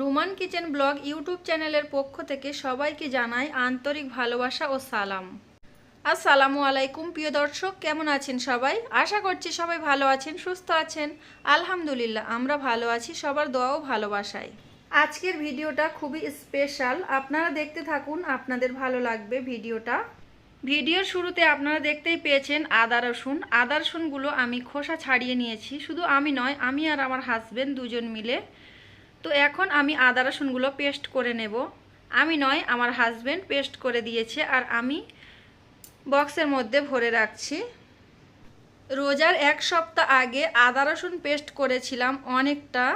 Ruman kitchen blog YouTube চ্যানেলের পক্ষ থেকে সবাইকে জানাই আন্তরিক ভালোবাসা ও সালাম। আসসালামু আলাইকুম, প্রিয় দর্শক, কেমন আছেন সবাই? আশা করছি সবাই ভালো আছেন, সুস্থ আছেন। আলহামদুলিল্লাহ, আমরা ভালো আছি, সবার দোয়াও ভালোবাসায়। আজকের ভিডিওটা খুবই স্পেশাল আপনারা দেখতে থাকুন, আপনাদের ভালো লাগবে ভিডিওটা। ভিডিওর শুরুতে আপনারা দেখতেই পেয়েছেন আদা, রসুন। আদা, রসুনগুলো আমি খোসা ছাড়িয়ে নিয়েছি। শুধু আমি নয়, আমি আর আমার হাজবেন্ড দুজন মিলে তো এখন আমি আদা রসুনগুলো পেস্ট করে নেব। আমি নয়, আমার হাজবেন্ড পেস্ট করে দিয়েছে আর আমি বক্সের মধ্যে ভরে রাখছি। রোজার এক সপ্তাহ আগে আদা রসুন পেস্ট করেছিলাম অনেকটা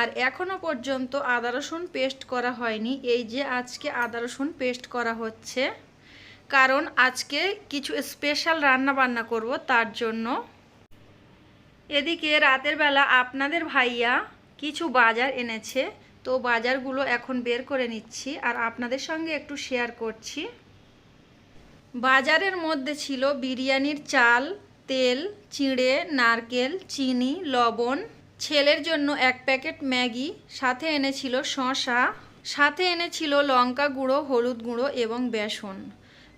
আর এখনও পর্যন্ত আদা রসুন পেস্ট করা হয়নি। এই যে আজকে আদা রসুন পেস্ট করা হচ্ছে। কারণ আজকে কিছু স্পেশাল রান্না বান্না করব তার জন্য। এদিকে রাতের বেলা আপনাদের ভাইয়া কিছু বাজার এনেছে, তো বাজারগুলো এখন বের করে নিচ্ছি আর আপনাদের সঙ্গে একটু শেয়ার করছি। বাজারের মধ্যে ছিল বিরিয়ানির চাল, তেল, চিঁড়ে, নারকেল, চিনি, লবণ। ছেলের জন্য এক প্যাকেট ম্যাগি, সাথে এনেছিল শসা, সাথে এনেছিল লঙ্কা গুঁড়ো, হলুদ গুঁড়ো এবং বেসন।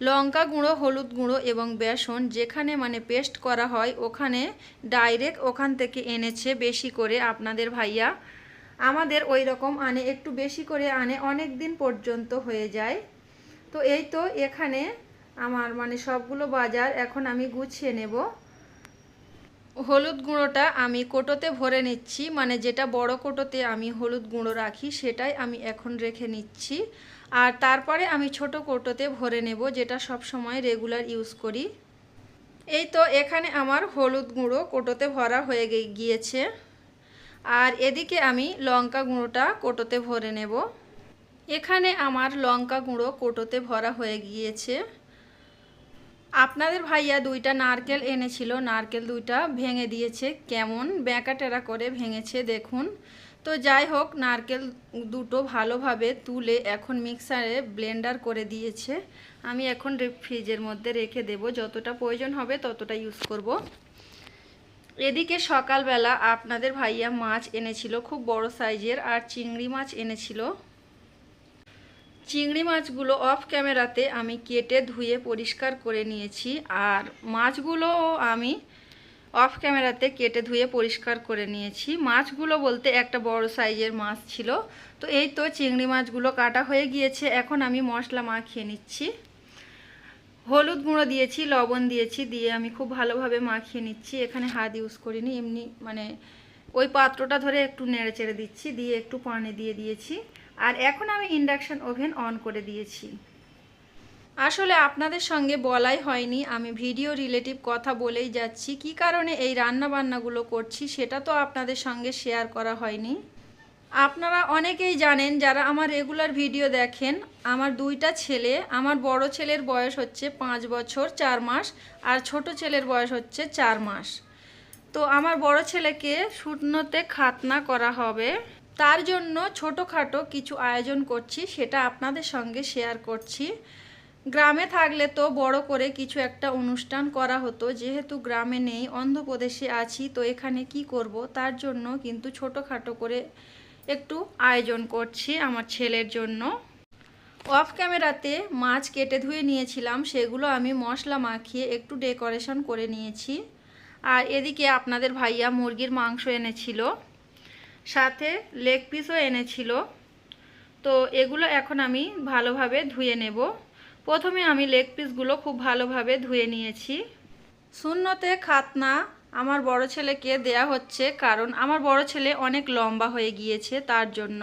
লঙ্কা গুঁড়ো, হলুদ গুঁড়ো এবং বেসন যেখানে মানে পেস্ট করা হয়, ওখানে ডাইরেক্ট ওখান থেকে এনেছে বেশি করে আপনাদের ভাইয়া। আমাদের ওই রকম আনে, একটু বেশি করে আনে অনেক দিন পর্যন্ত হয়ে যায়। তো এই তো এখানে আমার মানে সবগুলো বাজার, এখন আমি গুছিয়ে নেব। হলুদ গুঁড়োটা আমি কোটোতে ভরে নিচ্ছি মানে যেটা বড় কোটোতে আমি হলুদ গুঁড়ো রাখি, সেটাই আমি এখন রেখে নিচ্ছি। আর তারপরে আমি ছোট কোটোতে ভরে নেব, যেটা সব সময় রেগুলার ইউজ করি। এই তো এখানে আমার হলুদ গুঁড়ো কোটোতে ভরা হয়ে গিয়েছে। আর এদিকে আমি লঙ্কা গুঁড়োটা কোটোতে ভরে নেব। এখানে আমার লঙ্কা গুঁড়ো কোটোতে ভরা হয়ে গিয়েছে। আপনাদের ভাইয়া দুইটা নারকেল এনেছিল, নারকেল দুইটা ভেঙে দিয়েছে। কেমন? ব্যাঁকা টেরা করে ভেঙেছে, দেখুন। তো যাই হোক, নারকেল দুটো ভালোভাবে তুলে এখন মিক্সারে ব্লেন্ডার করে দিয়েছে। আমি এখন ফ্রিজের মধ্যে রেখে দেব। যতটা প্রয়োজন হবে ততটা ইউজ করব। এদিকে সকালবেলা আপনাদের ভাইয়া মাছ এনেছিল, খুব বড় সাইজের, আর চিংড়ি মাছ এনেছিল। চিংড়ি মাছগুলো অফ ক্যামেরাতে আমি কেটে ধুয়ে পরিষ্কার করে নিয়েছি, আর মাছগুলো আমি অফ ক্যামেরাতে কেটে ধুয়ে পরিষ্কার করে নিয়েছি। মাছগুলো বলতে একটা বড় সাইজের মাছ ছিল। তো এই তো চিংড়ি মাছগুলো কাটা হয়ে গিয়েছে। এখন আমি মশলা মাখিয়ে নিচ্ছি। হলুদ গুঁড়ো দিয়েছি, লবণ দিয়েছি, দিয়ে আমি খুব ভালোভাবে মাখিয়ে নিচ্ছি। এখানে হাত ইউজ করিনি, এমনি মানে ওই পাত্রটা ধরে একটু নেড়ে চেড়ে দিচ্ছি, দিয়ে একটু পানি দিয়ে দিয়েছি। আর এখন আমি ইন্ডাকশান ওভেন অন করে দিয়েছি। আসলে আপনাদের সঙ্গে বলাই হয়নি, আমি ভিডিও রিলেটিভ কথা বলেই যাচ্ছি। কি কারণে এই রান্না বান্নাগুলো করছি সেটা তো আপনাদের সঙ্গে শেয়ার করা হয়নি। আপনারা অনেকেই জানেন, যারা আমার রেগুলার ভিডিও দেখেন, আমার দুইটা ছেলে, আমার বড় ছেলের বয়স হচ্ছে পাঁচ বছর, চার মাস, আর ছোট ছেলের বয়স হচ্ছে চার মাস। তো আমার বড় ছেলেকে শূন্যতে খাতনা করা হবে। তার জন্য ছোটোখাটো কিছু আয়োজন করছি, সেটা আপনাদের সঙ্গে শেয়ার করছি। গ্রামে থাকলে তো বড় করে কিছু একটা অনুষ্ঠান করা হতো। যেহেতু গ্রামে নেই, অন্ধ্রপ্রদেশে আছি, তো এখানে কি করব? তার জন্য কিন্তু ছোটোখাটো করে একটু আয়োজন করছি আমার ছেলের জন্য। অফ ক্যামেরাতে মাছ কেটে ধুয়ে নিয়েছিলাম, সেগুলো আমি মশলা মাখিয়ে একটু ডেকোরেশন করে নিয়েছি। আর এদিকে আপনাদের ভাইয়া মুরগির মাংস এনেছিল, সাথে লেগ পিসও এনেছিল। তো এগুলো এখন আমি ভালোভাবে ধুয়ে নেব। প্রথমে আমি লেগ পিসগুলো খুব ভালোভাবে ধুয়ে নিয়েছি। শূন্যতে খাতনা আমার বড় ছেলেকে দেয়া হচ্ছে কারণ আমার বড় ছেলে অনেক লম্বা হয়ে গিয়েছে তার জন্য।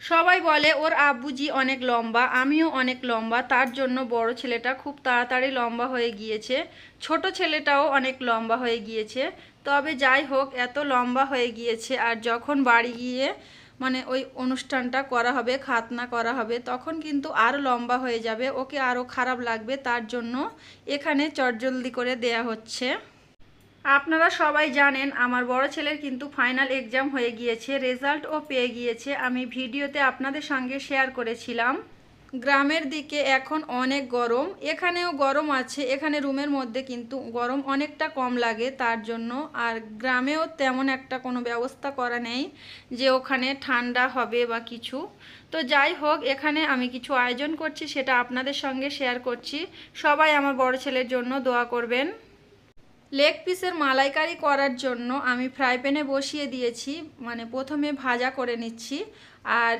সবাই বলে ওর আব্বুজি অনেক লম্বা, আমিও অনেক লম্বা, তার জন্য বড় ছেলেটা খুব তাড়াতাড়ি লম্বা হয়ে গিয়েছে, ছোট ছেলেটাও অনেক লম্বা হয়ে গিয়েছে। তবে যাই হোক, এত লম্বা হয়ে গিয়েছে আর যখন বাড়ি গিয়ে মানে ওই অনুষ্ঠানটা করা হবে, খাতনা করা হবে, তখন কিন্তু আরও লম্বা হয়ে যাবে, ওকে আরও খারাপ লাগবে, তার জন্য এখানে চটজলদি করে দেয়া হচ্ছে। আপনারা সবাই জানেন, আমার বড় ছেলের কিন্তু ফাইনাল এক্সাম হয়ে গিয়েছে, রেজাল্টও পেয়ে গিয়েছে, আমি ভিডিওতে আপনাদের সঙ্গে শেয়ার করেছিলাম। গ্রামের দিকে এখন অনেক গরম। এখানেও গরম আছে, এখানে রুমের মধ্যে কিন্তু গরম অনেকটা কম লাগে, তার জন্য। আর গ্রামেও তেমন একটা কোনো ব্যবস্থা করা নেই যে ওখানে ঠান্ডা হবে বা কিছু। তো যাই হোক, এখানে আমি কিছু আয়োজন করছি, সেটা আপনাদের সঙ্গে শেয়ার করছি। সবাই আমার বড় ছেলের জন্য দোয়া করবেন। লেগ পিসের মালাইকারি করার জন্য আমি ফ্রাই প্যানে বসিয়ে দিয়েছি মানে প্রথমে ভাজা করে নিচ্ছি। আর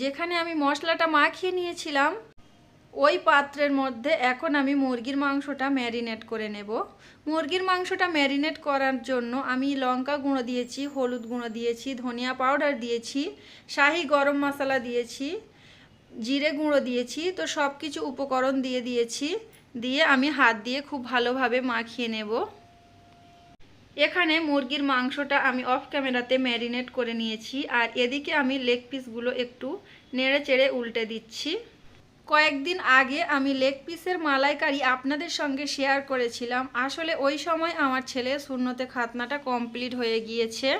যেখানে আমি মশলাটা মাখিয়ে নিয়েছিলাম, ওই পাত্রের মধ্যে এখন আমি মুরগির মাংসটা ম্যারিনেট করে নেব। মুরগির মাংসটা ম্যারিনেট করার জন্য আমি লঙ্কা গুঁড়ো দিয়েছি, হলুদ গুঁড়ো দিয়েছি, ধনিয়া পাউডার দিয়েছি, শাহি গরম মশলা দিয়েছি, জিরে গুঁড়ো দিয়েছি, তো সব কিছু উপকরণ দিয়ে দিয়েছি। দিয়ে আমি হাত দিয়ে খুব ভালোভাবে মাখিয়ে নেব। এখানে মুরগির মাংসটা আমি অফ ক্যামেরাতে ম্যারিনেট করে নিয়েছি, আর এদিকে আমি লেগ পিসগুলো একটু নেড়ে চেড়ে উল্টে দিচ্ছি। কয়েকদিন আগে আমি লেগ পিসের মালাইকারি আপনাদের সঙ্গে শেয়ার করেছিলাম, আসলে ওই সময় আমার ছেলে শূন্যতে খাতনাটা কমপ্লিট হয়ে গিয়েছে।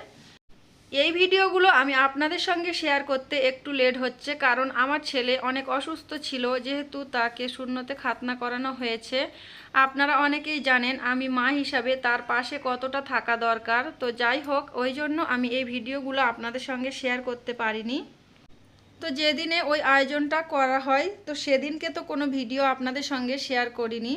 এই ভিডিওগুলো আমি আপনাদের সঙ্গে শেয়ার করতে একটু লেট হচ্ছে কারণ আমার ছেলে অনেক অসুস্থ ছিল, যেহেতু তাকে শূন্যতে খাতনা করানো হয়েছে। আপনারা অনেকেই জানেন আমি মা হিসাবে তার পাশে কতটা থাকা দরকার। তো যাই হোক, ওই জন্য আমি এই ভিডিওগুলো আপনাদের সঙ্গে শেয়ার করতে পারিনি। তো যেদিনে ওই আয়োজনটা করা হয়, তো সেদিনকে তো কোনো ভিডিও আপনাদের সঙ্গে শেয়ার করিনি।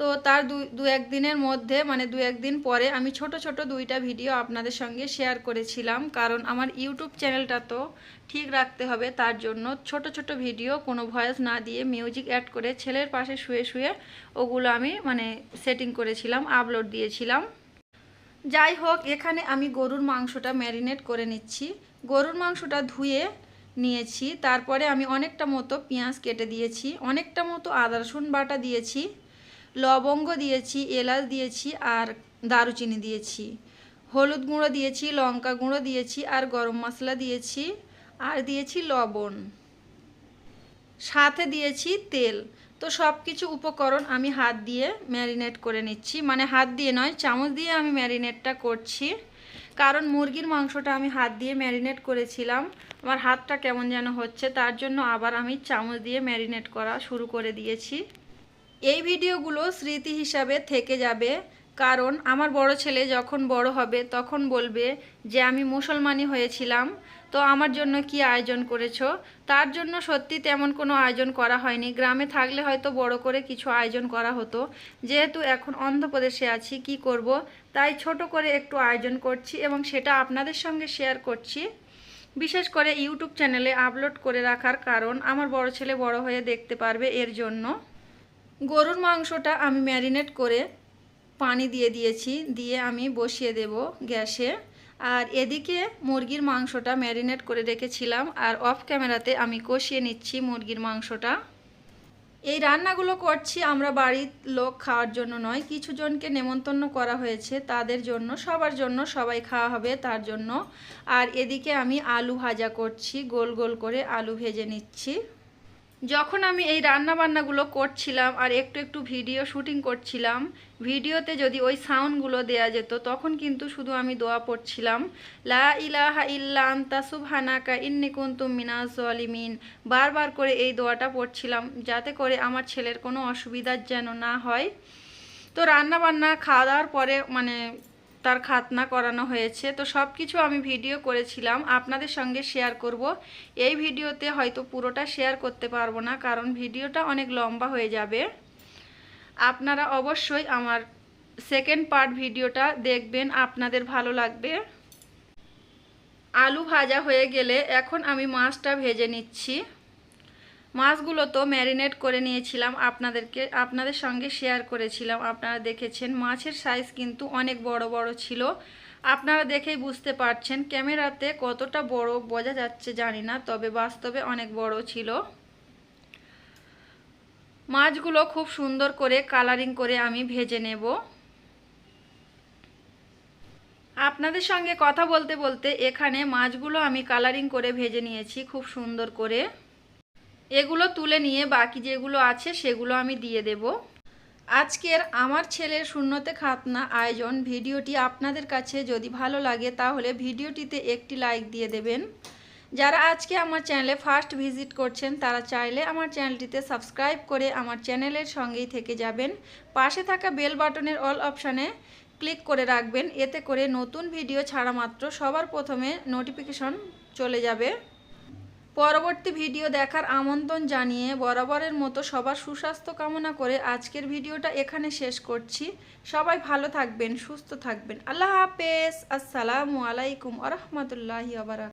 তো তার দু দু একদিনের মধ্যে মানে দু একদিন পরে আমি ছোট ছোট দুইটা ভিডিও আপনাদের সঙ্গে শেয়ার করেছিলাম। কারণ আমার ইউটিউব চ্যানেলটা তো ঠিক রাখতে হবে, তার জন্য ছোট ছোট ভিডিও কোনো ভয়েস না দিয়ে মিউজিক অ্যাড করে ছেলের পাশে শুয়ে শুয়ে ওগুলো আমি মানে সেটিং করেছিলাম আপলোড দিয়েছিলাম। যাই হোক, এখানে আমি গরুর মাংসটা ম্যারিনেট করে নিচ্ছি। গরুর মাংসটা ধুয়ে নিয়েছি, তারপরে আমি অনেকটা মতো পেঁয়াজ কেটে দিয়েছি, অনেকটা মতো আদা রসুন বাটা দিয়েছি। লবঙ্গ দিয়েছি, এলাচ দিয়েছি আর দারুচিনি দিয়েছি। হলুদ গুঁড়ো দিয়েছি, লঙ্কা গুঁড়ো দিয়েছি আর গরম মশলা দিয়েছি আর দিয়েছি লবণ। সাথে দিয়েছি তেল। তো সব কিছু উপকরণ আমি হাত দিয়ে ম্যারিনেট করে নিচ্ছি। মানে হাত দিয়ে নয়, চামচ দিয়ে আমি ম্যারিনেটটা করছি। কারণ মুরগির মাংসটা আমি হাত দিয়ে ম্যারিনেট করেছিলাম। আমার হাতটা কেমন যেন হচ্ছে, তার জন্য আবার আমি চামচ দিয়ে ম্যারিনেট করা শুরু করে দিয়েছি। এই ভিডিওগুলো স্মৃতি হিসাবে থেকে যাবে। কারণ আমার বড় ছেলে যখন বড় হবে তখন বলবে যে, আমি মুসলমানি হয়েছিলাম। তো আমার জন্য কি আয়োজন করেছ? তার জন্য সত্যি তেমন কোনো আয়োজন করা হয়নি। গ্রামে থাকলে হয়তো বড় করে কিছু আয়োজন করা হতো। যেহেতু এখন অন্ধ্রপ্রদেশে আছি, কি করব? তাই ছোট করে একটু আয়োজন করছি এবং সেটা আপনাদের সঙ্গে শেয়ার করছি। বিশেষ করে ইউটিউব চ্যানেলে আপলোড করে রাখার কারণ আমার বড় ছেলে বড় হয়ে দেখতে পারবে এর জন্য। গরুর মাংসটা আমি ম্যারিনেট করে পানি দিয়ে দিয়েছি, দিয়ে আমি বসিয়ে দেব গ্যাসে। আর এদিকে মুরগির মাংসটা ম্যারিনেট করে রেখেছিলাম, আর অফ ক্যামেরাতে আমি কষিয়ে নিচ্ছি মুরগির মাংসটা। এই রান্নাগুলো করছি আমরা বাড়ির লোক খাওয়ার জন্য নয়, কিছু জনকে নেমন্তন্ন করা হয়েছে, তাদের জন্য, সবার জন্য সবাই খাওয়া হবে তার জন্য। আর এদিকে আমি আলু ভাজা করছি, গোল গোল করে আলু ভেজে নিচ্ছি। যখন আমি এই রান্না বান্নাগুলো করছিলাম আর একটু একটু ভিডিও শুটিং করছিলাম, ভিডিওতে যদি ওই সাউন্ডগুলো দেয়া যেত, তখন কিন্তু শুধু আমি দোয়া পড়ছিলাম, লা ইলাহা ইল্লা আন্তা সুবহানাকা ইন্নি কুনতুম মিনাজ জালিমিন বারবার করে এই দোয়াটা পড়ছিলাম, যাতে করে আমার ছেলের কোনো অসুবিধার যেন না হয়। তো রান্না বান্না খাওয়া দাওয়ার পরে মানে তার খাতনা করানো হয়েছে। তো সব কিছু আমি ভিডিও করেছিলাম। আপনাদের সঙ্গে শেয়ার করব। এই ভিডিওতে হয়তো পুরোটা শেয়ার করতে পারব না, কারণ ভিডিওটা অনেক লম্বা হয়ে যাবে। আপনারা অবশ্যই আমার সেকেন্ড পার্ট ভিডিওটা দেখবেন, আপনাদের ভালো লাগবে। আলু ভাজা হয়ে গেলে এখন আমি মাছটা ভেজে নিচ্ছি। মাছগুলো তো ম্যারিনেট করে নিয়েছিলাম আপনাদেরকে, আপনাদের সঙ্গে শেয়ার করেছিলাম। আপনারা দেখেছেন মাছের সাইজ কিন্তু অনেক বড় বড় ছিল। আপনারা দেখেই বুঝতে পারছেন ক্যামেরাতে কতটা বড় বোঝা যাচ্ছে, জানি না, তবে বাস্তবে অনেক বড় ছিল। মাছগুলো খুব সুন্দর করে কালারিং করে আমি ভেজে নেব। আপনাদের সঙ্গে কথা বলতে বলতে এখানে মাছগুলো আমি কালারিং করে ভেজে নিয়েছি খুব সুন্দর করে। এগুলো তুলে নিয়ে বাকি যেগুলো আছে সেগুলো আমি দিয়ে দেব। আজকের আমার ছেলের শূন্যতে খাতনা আয়োজন। ভিডিওটি আপনাদের কাছে যদি ভালো লাগে তাহলে ভিডিওটিতে একটি লাইক দিয়ে দেবেন। যারা আজকে আমার চ্যানেলে ফার্স্ট ভিজিট করছেন, তারা চাইলে আমার চ্যানেলটিতে সাবস্ক্রাইব করে আমার চ্যানেলের সঙ্গেই থেকে যাবেন। পাশে থাকা বেল বাটনের অল অপশানে ক্লিক করে রাখবেন। এতে করে নতুন ভিডিও ছাড়া মাত্র সবার প্রথমে নোটিফিকেশন চলে যাবে। পরবর্তী ভিডিও দেখার আমন্ত্রণ জানিয়ে বরাবরের মতো সবার সুস্বাস্থ্য কামনা করে আজকের ভিডিওটা এখানে শেষ করছি। সবাই ভালো থাকবেন, সুস্থ থাকবেন। আল্লাহ হাফেজ। আসসালামু আলাইকুম আ রহমতুল্লাহি আবার